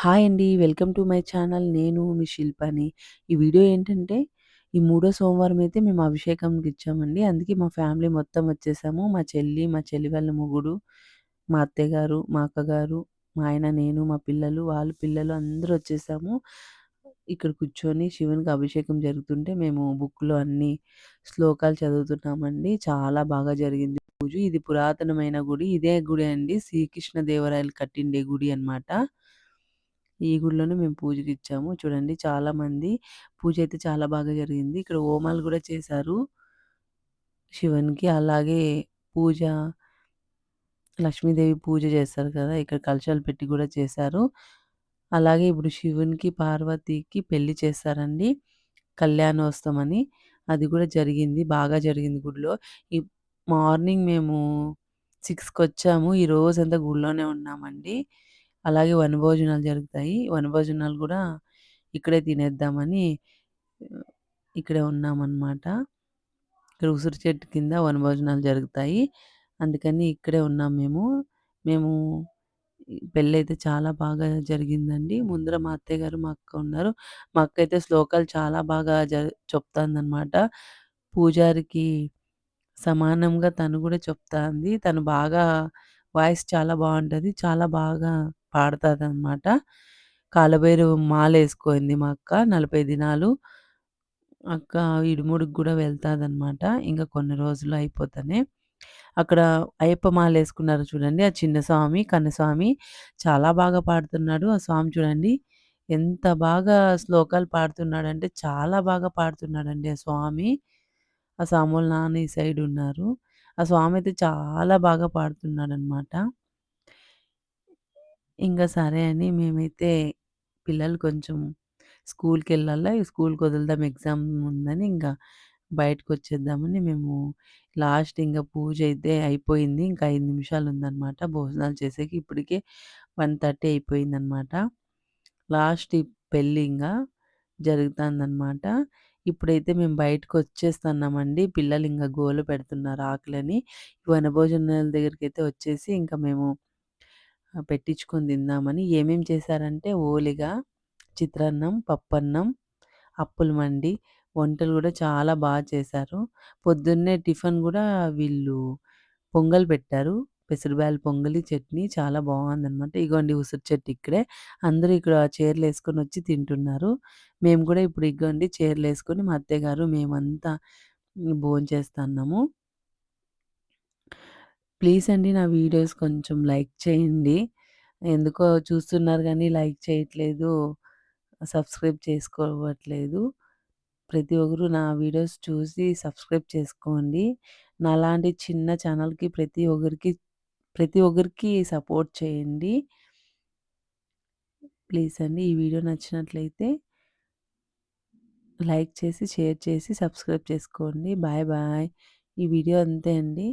Hi అండి. Welcome to my channel. నేను మీ శిల్పని. ఈ వీడియో ఏంటంటే, ఈ మూడో సోమవారం అయితే మేము అభిషేకంకి ఇచ్చామండి. అందుకే మా ఫ్యామిలీ మొత్తం వచ్చేసాము. మా చెల్లి, మా చెల్లి వాళ్ళ మొగుడు, మా అత్తయ్య గారు, మా అక్కగారు, మా ఆయన, నేను, మా పిల్లలు, వాళ్ళ పిల్లలు అందరూ వచ్చేసాము. ఇక్కడ కూర్చొని శివునికి అభిషేకం జరుగుతుంటే మేము బుక్‌లో అన్ని శ్లోకాలు చదువుతున్నామండి. చాలా బాగా జరిగింది పూజ. ఇది పురాతనమైన గుడి. ఇదే గుడి అండి శ్రీకృష్ణ దేవరాయలు కట్టిండే గుడి అన్నమాట. ఈ గుడిలోనే మేము పూజకి ఇచ్చాము చూడండి చాలామంది పూజ అయితే చాలా బాగా జరిగింది. ఇక్కడ హోమాలు కూడా చేశారు. శివునికి. అలాగే పూజ లక్ష్మీదేవి పూజ చేస్తారు కదా! ఇక్కడ కలశాలు పెట్టి కూడా చేశారు. అలాగే ఇప్పుడు శివునికి, పార్వతికి పెళ్ళి చేశారండి. కళ్యాణోత్సవం అని. అది కూడా జరిగింది. బాగా జరిగింది గుడిలో. ఈ మార్నింగ్ మేము 6కొచ్చాము. ఈ రోజంతా గుడిలోనే ఉన్నామండి. అలాగే వనభోజనాలు జరుగుతాయి. వనభోజనాలు గూడా ఇక్కడే తినేద్దామని ఇక్కడే ఉన్నామనమాట. ఇక్కడ ఉసిరి చెట్టు కింద వనభోజనాలు జరుగుతాయి. అందుకని ఇక్కడే ఉన్నాం మేము. మేము పెళ్ళైతే చాలా బాగా జరిగిందండి. ముందర మా అత్తయ్య గారు, మా అక్క ఉన్నారు. మా అక్కయితే శ్లోకాలు చాలా బాగా జ చెప్తాందనమాట. పూజారికి సమానంగా తను గూడా చెప్తాంది. తను బాగా వాయిస్ చాలా బావుంటది. చాలా బాగా పాడతాదనమాట. కాలభైరవ మాలేసుకుంది మా అక్క 40 దినాలు. అక్క ఇడుముడికి వెళ్తుంది అనమాట ఇంకా కొన్ని రోజులు అయిపోతానే అక్కడ అయ్యప్ప మాలేసుకున్నారు చూడండి. ఆ చిన్న స్వామి, కన్నస్వామి చాలా బాగా పాడుతున్నాడు. ఆ స్వామి చూడండి. ఎంత బాగా శ్లోకాలు పాడుతున్నాడంటే చాలా బాగా పాడుతున్నాడండి ఆ స్వామి. ఆ స్వామోళ్ళ నాన్న ఈ సైడ్ ఉన్నారు. ఆ స్వామి అయితే చాలా బాగా పాడుతున్నాడనమాట. ఇంక సరే అని మేమైతే పిల్లలు కొంచెం స్కూల్‌కెళ్ళాలా, స్కూల్‌కి వదులుదాం ఎగ్జామ్ ఉందని ఇంకా బయటకొచ్చేద్దామని మేము లాస్ట్ ఇంక పూజ అయితే అయిపోయింది. ఇంకా 5 నిమిషాలు ఉందన్నమాట భోజనాలు చేసేకి ఇప్పటికే 1:30 అయిపోయిందనమాట. లాస్ట్ ఈ పెళ్ళి ఇంగ జరుగుతాందనమాట. ఇప్పుడైతే మేము బయటకొచ్చేస్తన్నామండి. పిల్లలు ఇంకా గోల పెడుతున్నారు ఆకలని. వనభోజనాల దగ్గరికైతే వచ్చేసి ఇంక మేము పెట్టించుకొని తిందామని ఏమేం చేశారంటే ఓలిగ, చిత్రాన్నం, పప్పన్నం, అప్పుల మండి వంటలు కూడా చాలా బాగా చేశారు. పొద్దున్నే టిఫిన్ కూడా వీళ్ళు పొంగల్ పెట్టారు. పెసరబ్యాలు పొంగలి, చట్నీ చాలా బాగుందనమాట ఇగోండి ఉసిరి చెట్టు ఇక్కడే. అందరూ ఇక్కడ చీరలు వేసుకొని వచ్చి తింటున్నారు. మేము కూడా ఇప్పుడు ఇగోండి చైర్‌లేసుకొని మా అత్తయ్య గారు మేమంతా భోంచేస్తున్నాము ప్లీజ్ అండి నా వీడియోస్ కొంచెం లైక్ చేయండి. ఎందుకో చూస్తున్నారు గానీ లైక్ చేయట్లేదు. సబ్స్క్రైబ్ చేసుకోవట్లేదు. ప్రతి ఒక్కరు నా వీడియోస్ చూసి సబ్స్క్రైబ్ చేసుకోండి. నాలాంటి చిన్న ఛానల్‌కి ప్రతి ఒక్కరికి ప్రతి ఒక్కరికి సపోర్ట్ చేయండి. ప్లీజ్ అండి. ఈ వీడియో నచ్చినట్లయితే లైక్ చేసి, షేర్ చేసి, సబ్స్క్రైబ్ చేసుకోండి. Bye bye. ఈ వీడియో అంతే అండి.